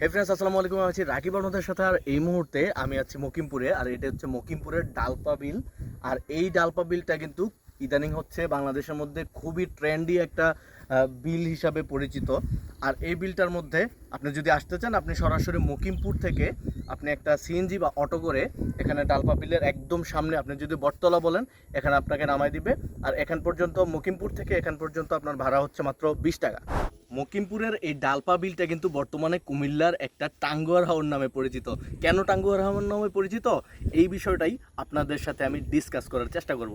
হে friends আসসালামু আলাইকুম। আমি আছি রাকিব আহমদের সাথে, আর এই মুহূর্তে আমি আছি মকিমপুরে, আর এটা হচ্ছে মকিমপুরের ডালপা বিল। আর এই ডালপা বিলটা কিন্তু ইদানিং হচ্ছে বাংলাদেশের মধ্যে খুবই ট্রেন্ডি একটা বিল হিসাবে পরিচিত। আর এই বিলটার মধ্যে আপনি যদি আসতে চান, আপনি সরাসরি মকিমপুর থেকে আপনি একটা সিএনজি বা অটো করে এখানে ডালপা বিলের একদম সামনে আপনি যদি বটতলা বলেন, এখানে আপনাকে নামাই দিবে। আর এখান পর্যন্ত, মকিমপুর থেকে এখান পর্যন্ত আপনার ভাড়া হচ্ছে মাত্র বিশ টাকা। মকিমপুরের এই ডালপা বিলটা কিন্তু বর্তমানে কুমিল্লার একটা টাঙ্গুয়ার হাওর নামে পরিচিত। কেন টাঙ্গুয়ার হাওর নামে পরিচিত? এই বিষয়টাই আপনাদের সাথে আমি ডিসকাস করার চেষ্টা করব।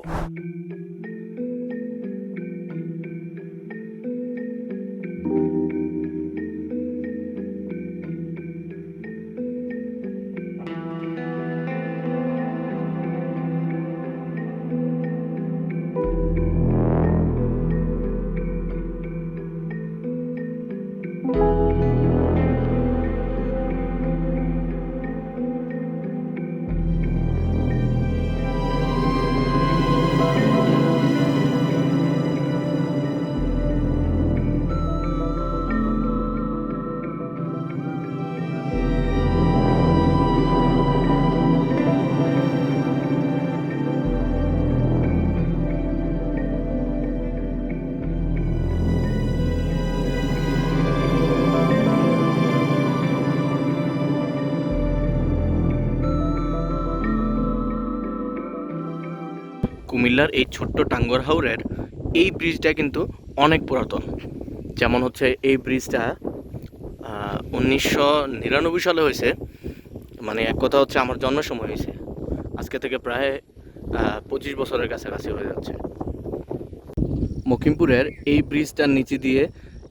কুমিল্লার এই ছোট্ট টাঙ্গর হাওরের এই ব্রিজটা কিন্তু অনেক পুরাতন। যেমন হচ্ছে এই ব্রিজটা উনিশশো নিরানব্বই সালে হয়েছে। মানে এক কথা হচ্ছে আমার জন্মের সময় হয়েছে। আজকে থেকে প্রায় পঁচিশ বছরের কাছাকাছি হয়ে যাচ্ছে। মকিমপুরের এই ব্রিজটার নিচে দিয়ে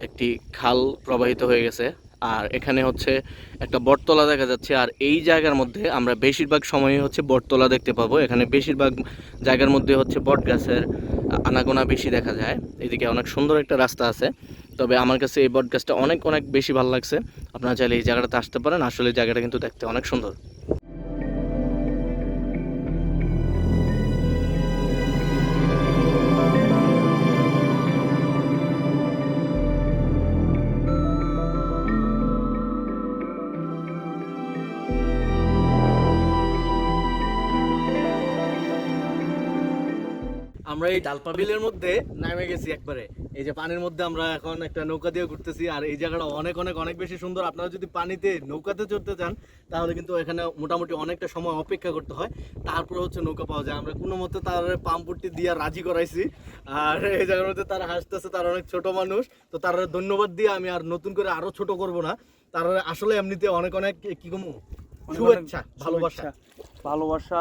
একটি খাল প্রবাহিত হয়ে গেছে। আর এখানে হচ্ছে একটা বটতলা দেখা যাচ্ছে, আর এই জায়গার মধ্যে আমরা বেশিরভাগ সময়ে হচ্ছে বটতলা দেখতে পাবো। এখানে বেশিরভাগ জায়গার মধ্যে হচ্ছে বট গাছের আনাগোনা বেশি দেখা যায়। এদিকে অনেক সুন্দর একটা রাস্তা আছে, তবে আমার কাছে এই বট গাছটা অনেক অনেক বেশি ভালো লাগছে। আপনারা চাইলে এই জায়গাটাতে আসতে পারেন। আসলে জায়গাটা কিন্তু দেখতে অনেক সুন্দর। আমরা এই ডালপা বিলের মধ্যে নামে গেছি একবারে। এই যে পানির মধ্যে আমরা এখন একটা নৌকা দিয়ে ঘুরতেছি আর এই জায়গাটা অনেক অনেক অনেক বেশি সুন্দর। আপনারা যদি পানিতে নৌকাতে চড়তে চান তাহলে কিন্তু এখানে মোটামুটি অনেকটা সময় অপেক্ষা করতে হয়। তারপরে হচ্ছে নৌকা পাওয়া যায়। আমরা কোনো মতে তার পাম্পটি দিয়ে রাজি করাইছি। আর এই জায়গার মধ্যে তারা হাসতেছে তারা অনেক ছোট মানুষ। তো তারা ধন্যবাদ দিয়ে আমি আর নতুন করে আরও ছোট করব না। তারা আসলে এমনিতে অনেক অনেক কি কমু? শুভেচ্ছা ভালোবাসা। ভালোবাসা।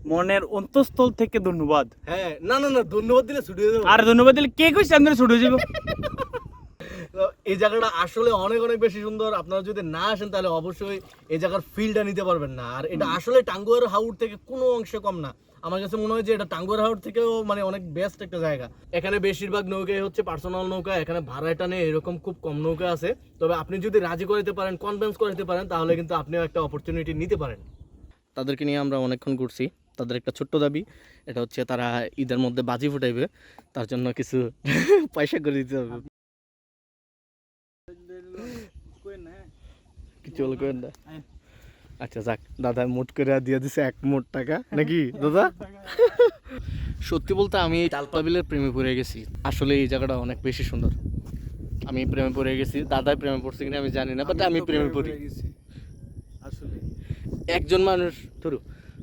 মনের অন্তঃস্থল থেকে ধন্যবাদ। হ্যাঁ না না না ধন্যবাদ দিলে ছুটি হয়ে যাবে। আর ধন্যবাদ দিলে কে কইছে আমাদের ছুটে যাব? তো এই জায়গাটা আসলে অনেক অনেক বেশি সুন্দর। আপনারা যদি না আসেন তাহলে অবশ্যই এই জায়গার ফিলটা নিতে পারবেন না। আর এটা আসলে টাঙ্গুয়ার হাউর থেকে কোনো অংশে কম না। আমার কাছে মনে হয় যে এটা টাঙ্গুয়ার হাউর থেকেও মানে অনেক বেস্ট একটা জায়গা। এখানে বেশিরভাগ নৌকাই হচ্ছে পার্সোনাল নৌকা এখানে ভাড়াটা নেই এরকম খুব কম নৌকা আছে। তবে আপনি যদি রাজি করাতে পারেন কনভিন্স করাতে পারেন তাহলে কিন্তু আপনিও একটা অপরচুনিটি নিতে পারেন। তাদেরকে নিয়ে আমরা অনেকক্ষণ ঘুরছি। তাদের একটা ছোট্ট দাবি এটা হচ্ছে তারা ঈদের মধ্যে বাজি ফুটাইবে তার জন্য কিছু পয়সা করে দিতে হবে। কিছু করেন না। আচ্ছা যাক দাদা মোট করে দিয়ে দিছে এক মোট টাকা নাকি দাদা? সত্যি বলতে আমি এই তালপাবিলের প্রেমে পড়ে গেছি। আসলে এই জায়গাটা অনেক বেশি সুন্দর। আমি প্রেমে পড়ে গেছি দাদাই প্রেমে পড়ছে কিনা আমি জানি না বাট আমি প্রেমে পড়ি। আসলে একজন মানুষ ধরু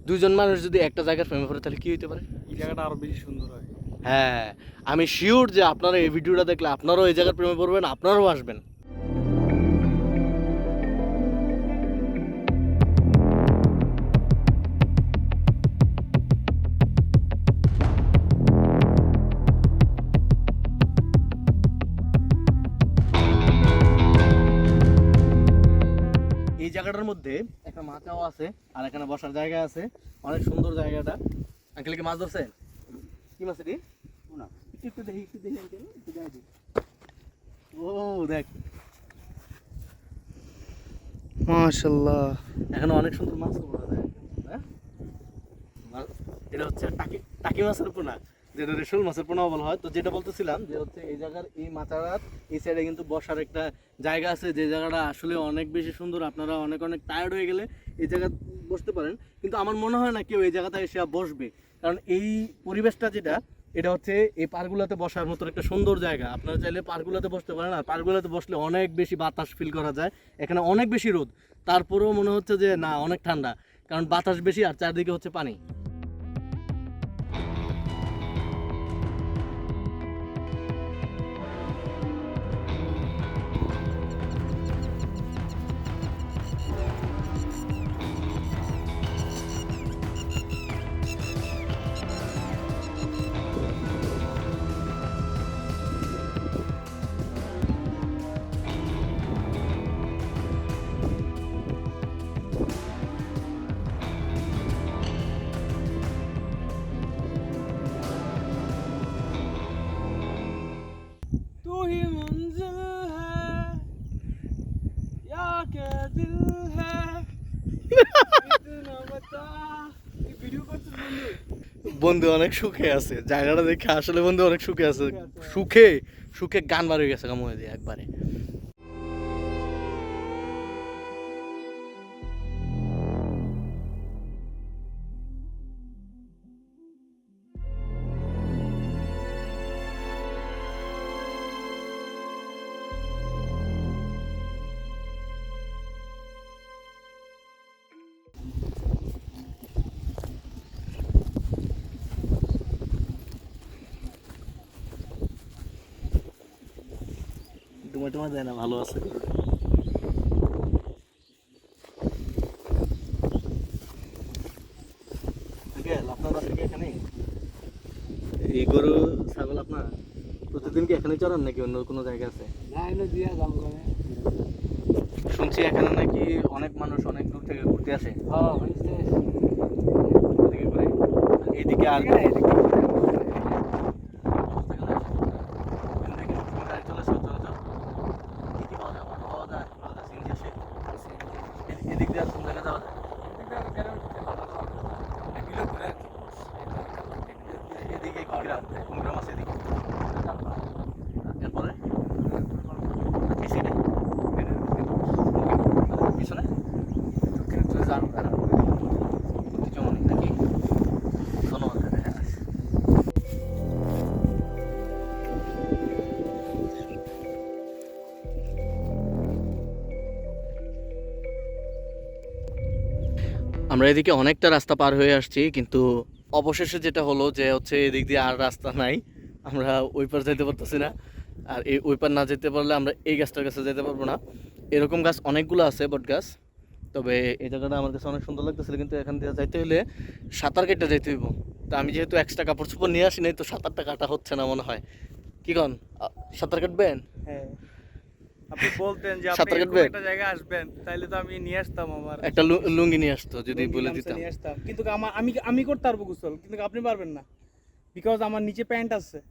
দুইজন মানুষ যদি একটা জায়গার প্রেমে পড়ে তাহলে কি হইতে পারে? এই জায়গাটা আরও বেশি সুন্দর হয়। হ্যাঁ আমি শিওর যে আপনারা এই ভিডিওটা দেখলে আপনারাও এই জায়গার প্রেমে পড়বেন আপনারাও আসবেন। এই জায়গাটার মধ্যে একটা মাচাও আছে আর এখানে বসার জায়গা আছে। অনেক সুন্দর জায়গাটা। আঙ্কেল কি মাছ ধরছেন? কি মাছ এটি? একটু দেখি একটু দেখি uncle, একটু দেখি ও দেখ। মাশাআল্লাহ। এখানে অনেক সুন্দর মাছ পাওয়া যায় হ্যাঁ? এটা হচ্ছে টাকি টাকি মাছের পোনা। যেটা শোল মাছের পোনা বলা হয়, তো যেটা বলতেছিলাম যে হচ্ছে এই জায়গার এই মাথারাত এই সাইডে কিন্তু বসার একটা জায়গা আছে, যে জায়গাটা আসলে অনেক বেশি সুন্দর, আপনারা অনেক অনেক টায়ার্ড হয়ে গেলে এই জায়গা বসতে পারেন। কিন্তু আমার মনে হয় না কেউ এই জায়গাতে এসে বসবে। কারণ এই পরিবেশটা যেটা, এটা হচ্ছে এই পার্কগুলোতে বসার মতো একটা সুন্দর জায়গা। আপনারা চাইলে পার্কগুলোতে বসতে পারেন, আর পার্কগুলোতে বসলে অনেক বেশি বাতাস ফিল করা যায়। এখানে অনেক বেশি রোদ। তারপরেও মনে হচ্ছে যে না, অনেক ঠান্ডা। কারণ বাতাস বেশি আর চারদিকে হচ্ছে পানি। বন্ধু অনেক সুখে আছে। জায়গাটা দেখে আসলে বন্ধু অনেক সুখে আছে। সুখে সুখে গান বার হয়ে গেছে কামড়ে দিয়ে একবারে। তোমার দেয় না ভালো আছে। আপনার বাসা কি এখানেই? এই গরু ছাগল আপনার? প্রতিদিন কি এখানে চড়ান নাকি অন্য কোনো জায়গা আছে? না এনে দিয়া দাম করে শুনছি এখানে নাকি অনেক মানুষ অনেক দূর থেকে ঘুরতে আসে। হ্যাঁ এদিকে আর এদিক। আমরা এদিকে অনেকটা রাস্তা পার হয়ে আসছি, কিন্তু অবশেষে যেটা হলো যে হচ্ছে এদিক দিয়ে আর রাস্তা নাই। আমরা ওই পার যেতে পারতেছি না। আর এই ওই পার না যেতে পারলে আমরা এই গাছটার কাছে যেতে পারব না। এরকম গাছ অনেকগুলো আছে, বট গাছ। তবে এই জায়গাটা আমার কাছে অনেক সুন্দর লাগতেছিল, কিন্তু এখান থেকে যাইতে হলে সাঁতার কেটে যাইতে হইব। তো আমি যেহেতু এক্সট্রা কাপড় চোপড় নিয়ে আসি নাই, তো সাঁতারটা কাটা হচ্ছে না মনে হয়। কি কন? সাঁতার কাটবেন? হ্যাঁ। আপনি বলতেন যে আপনি একটা জায়গায় আসবেন তাইলে তো আমি নিয়ে আসতাম আমার। একটা লুঙ্গি নিয়ে আসতো যদি বলে দিতাম। নিয়ে আসতাম। কিন্তু আমার আমি আমি করতে পারব গোসল? কিন্তু আপনি পারবেন না। বিকজ আমার নিচে প্যান্ট আছে।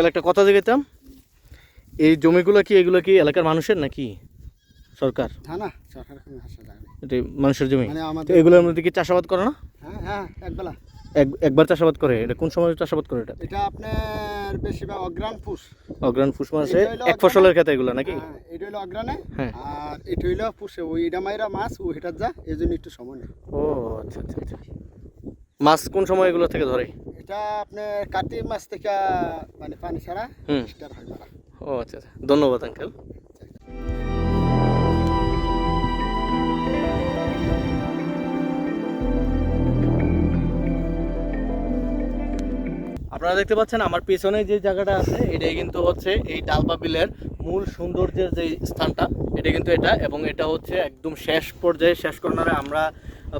আঙ্কেল একটা কথা জিজ্ঞাসা এই জমিগুলো কি এগুলো কি এলাকার মানুষের নাকি? সরকার? না সরকার এটা মানুষের জমি? মানে এগুলোর মধ্যে কি চাষাবাদ করে না? হ্যাঁ হ্যাঁ একবেলা। এক একবার চাষাবাদ করে? এটা কোন সময় চাষাবাদ করে এটা? এটা আপনার বেশিরভাগ অগ্রাণ পুষ। অগ্রাণ ফুস মাসে এটা এক ফসলের খেতে এগুলো নাকি? হ্যাঁ, এটা হইল অগ্রাণে। হ্যাঁ। আর এটা হইল পুষে। ওই এটা মাইরা মাছ ও হেটার যা এই জন্য একটু সময় নেই। ও আচ্ছা আচ্ছা আচ্ছা। মাছ কোন সময় এগুলো থেকে ধরে? এটা আপনার কার্তিক মাস থেকে মানে পানি ছাড়া হুম। ও আচ্ছা আচ্ছা। ধন্যবাদ আঙ্কেল আপনারা দেখতে পাচ্ছেন আমার পেছনে যে জায়গাটা আছে এটাই কিন্তু হচ্ছে এই ডালপা বিলের মূল সৌন্দর্যের যে স্থানটা। এটা কিন্তু এটা এবং এটা হচ্ছে একদম শেষ পর্যায়ে শেষ কর্নারে আমরা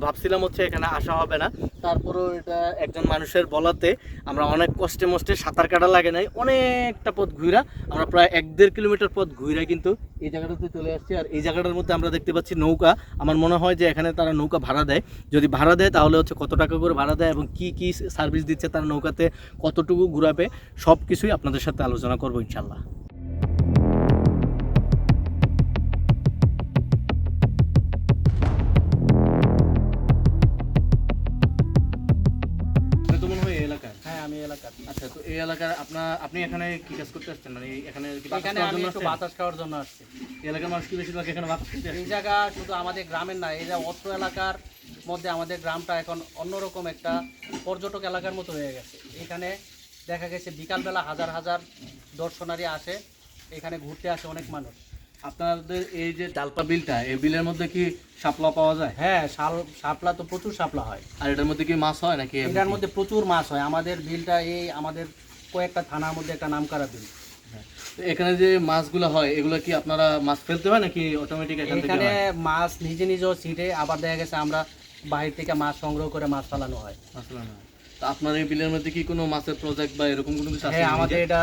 ভাবছিলাম হচ্ছে এখানে আসা হবে না। তারপরেও এটা একজন মানুষের বলাতে আমরা অনেক কষ্টে মষ্টে সাঁতার কাটা লাগে নাই, অনেকটা পথ ঘুরা আমরা প্রায় এক দেড় কিলোমিটার পথ ঘুরা কিন্তু এই জায়গাটাতে চলে আসছি। আর এই জায়গাটার মধ্যে আমরা দেখতে পাচ্ছি নৌকা। আমার মনে হয় যে এখানে তারা নৌকা ভাড়া দেয়। যদি ভাড়া দেয় তাহলে হচ্ছে কত টাকা করে ভাড়া দেয় এবং কি কি সার্ভিস দিচ্ছে তারা নৌকাতে, কতটুকু ঘুরাবে সব কিছুই আপনাদের সাথে আলোচনা করব ইনশাল্লাহ এই এলাকার আপনার আপনি এখানে কি কাজ করতে আসছেন? মানে এখানে কি এখানে আমি একটু বাতাস খাওয়ার জন্য আসছি। এলাকার মানুষ কি বেশিরভাগ এখানে বাতাস খেতে এই জায়গা শুধু আমাদের গ্রামের না এই যে অত্র এলাকার মধ্যে আমাদের গ্রামটা এখন অন্যরকম একটা পর্যটক এলাকার মতো হয়ে গেছে। এখানে দেখা গেছে বিকালবেলা হাজার হাজার দর্শনারী আসে এখানে ঘুরতে আসে অনেক মানুষ। আপনাদের এই যে ডালপা বিলটা এই বিলের মধ্যে কি শাপলা পাওয়া যায়? হ্যাঁ শাল শাপলা তো প্রচুর শাপলা হয়। আর এটার মধ্যে কি মাছ হয় নাকি এটার মধ্যে প্রচুর মাছ হয়। আমাদের বিলটা এই আমাদের কয়েকটা থানার মধ্যে একটা নামকরা বিল। তো এখানে যে মাছগুলো হয় এগুলো কি আপনারা মাছ ফেলতে হয় নাকি অটোমেটিক এখানে মাছ নিজে নিজেও ছিটে আবার দেখা গেছে আমরা বাহির থেকে মাছ সংগ্রহ করে মাছ ফেলানো হয়। আসলে না। তো আপনার এই বিলের মধ্যে কি কোনো মাছের প্রজেক্ট বা এরকম কোনো কিছু আছে হ্যাঁ আমাদের এটা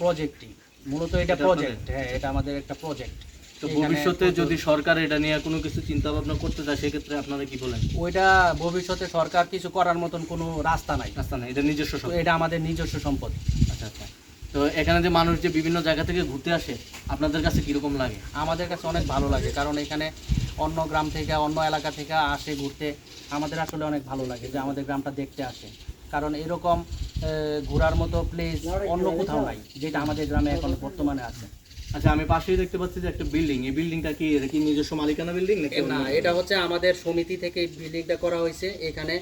প্রজেক্টই মূলত এটা প্রজেক্ট হ্যাঁ এটা আমাদের একটা প্রজেক্ট তো ভবিষ্যতে যদি সরকার এটা নিয়ে কোনো কিছু চিন্তা ভাবনা করতে চায় সেক্ষেত্রে আপনারা কি বলেন? ওইটা ভবিষ্যতে সরকার কিছু করার মতন কোনো রাস্তা নাই। রাস্তা নাই এটা নিজস্ব। এটা আমাদের নিজস্ব সম্পদ। আচ্ছা আচ্ছা। তো এখানে যে মানুষ যে বিভিন্ন জায়গা থেকে ঘুরতে আসে আপনাদের কাছে কীরকম লাগে? আমাদের কাছে অনেক ভালো লাগে কারণ এখানে অন্য গ্রাম থেকে অন্য এলাকা থেকে আসে ঘুরতে। আমাদের আসলে অনেক ভালো লাগে যে আমাদের গ্রামটা দেখতে আসে। কারণ এরকম ঘোরার মতো প্লেস অন্য কোথাও নাই যেটা আমাদের গ্রামে এখন বর্তমানে আছে। আচ্ছা আমি পাশেই দেখতে পাচ্ছি যে একটা বিল্ডিং এই বিল্ডিংটা কি এটা কি নিজস্ব মালিকানা বিল্ডিং নাকি না এটা হচ্ছে আমাদের সমিতি থেকে বিল্ডিংটা করা হয়েছে। এখানে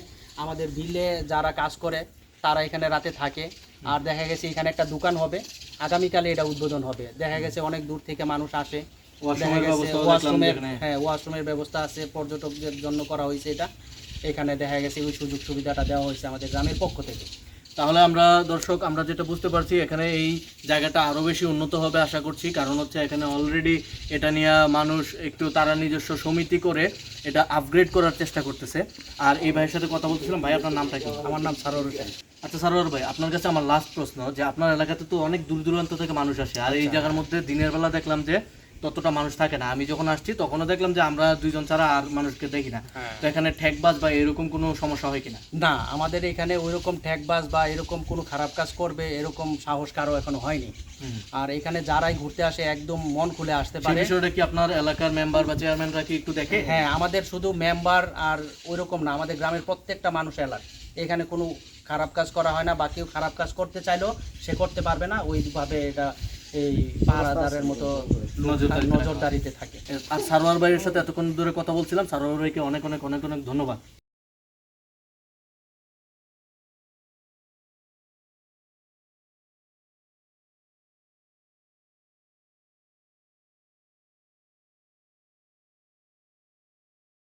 আমাদের বিলে যারা কাজ করে তারা এখানে রাতে থাকে। আর দেখা গেছে এখানে একটা দোকান হবে। আগামীকালে এটা উদ্বোধন হবে। দেখা গেছে অনেক দূর থেকে মানুষ আসে। ওয়াশরুমের। হ্যাঁ ওয়াশরুমের ব্যবস্থা আছে পর্যটকদের জন্য করা হয়েছে এটা। এখানে দেখা গেছে ওই সুযোগ সুবিধাটা দেওয়া হয়েছে আমাদের গ্রামের পক্ষ থেকে। তাহলে আমরা দর্শক আমরা যেটা বুঝতে পারছি এখানে এই জায়গাটা আরও বেশি উন্নত হবে আশা করছি। কারণ হচ্ছে এখানে অলরেডি এটা নিয়ে মানুষ একটু তারা নিজস্ব সমিতি করে এটা আপগ্রেড করার চেষ্টা করতেছে। আর এই ভাইয়ের সাথে কথা বলতেছিলাম ভাই আপনার নামটা কি? আমার নাম সারোর হোসেন। আচ্ছা সারোয়ার ভাই আপনার কাছে আমার লাস্ট প্রশ্ন যে আপনার এলাকাতে তো অনেক দূর দূরান্ত থেকে মানুষ আসে। আর এই জায়গার মধ্যে দিনের বেলা দেখলাম যে ততটা মানুষ থাকে না। আমি যখন আসছি তখনও দেখলাম যে আমরা দুইজন ছাড়া আর মানুষকে দেখি না। তো এখানে ঠেকবাজ বা এরকম কোনো সমস্যা হয় কিনা? না আমাদের এখানে ওইরকম ঠ্যাকবাজ বা এরকম কোনো খারাপ কাজ করবে এরকম সাহস কারও এখনও হয়নি। আর এখানে যারাই ঘুরতে আসে একদম মন খুলে আসতে পারে। বিষয়টা কি আপনার এলাকার মেম্বার বা চেয়ারম্যানরা কি একটু দেখে? হ্যাঁ আমাদের শুধু মেম্বার আর ওইরকম না আমাদের গ্রামের প্রত্যেকটা মানুষ এলাকা এখানে কোনো খারাপ কাজ করা হয় না বা কেউ খারাপ কাজ করতে চাইলেও সে করতে পারবে না। ওইভাবে এটা এই পাহারাদারের মতো। নজরদারিতে থাকে আর সারোয়ার ভাইয়ের সাথে এতক্ষণ ধরে কথা বলছিলাম সারোয়ার ভাইকে অনেক অনেক অনেক অনেক ধন্যবাদ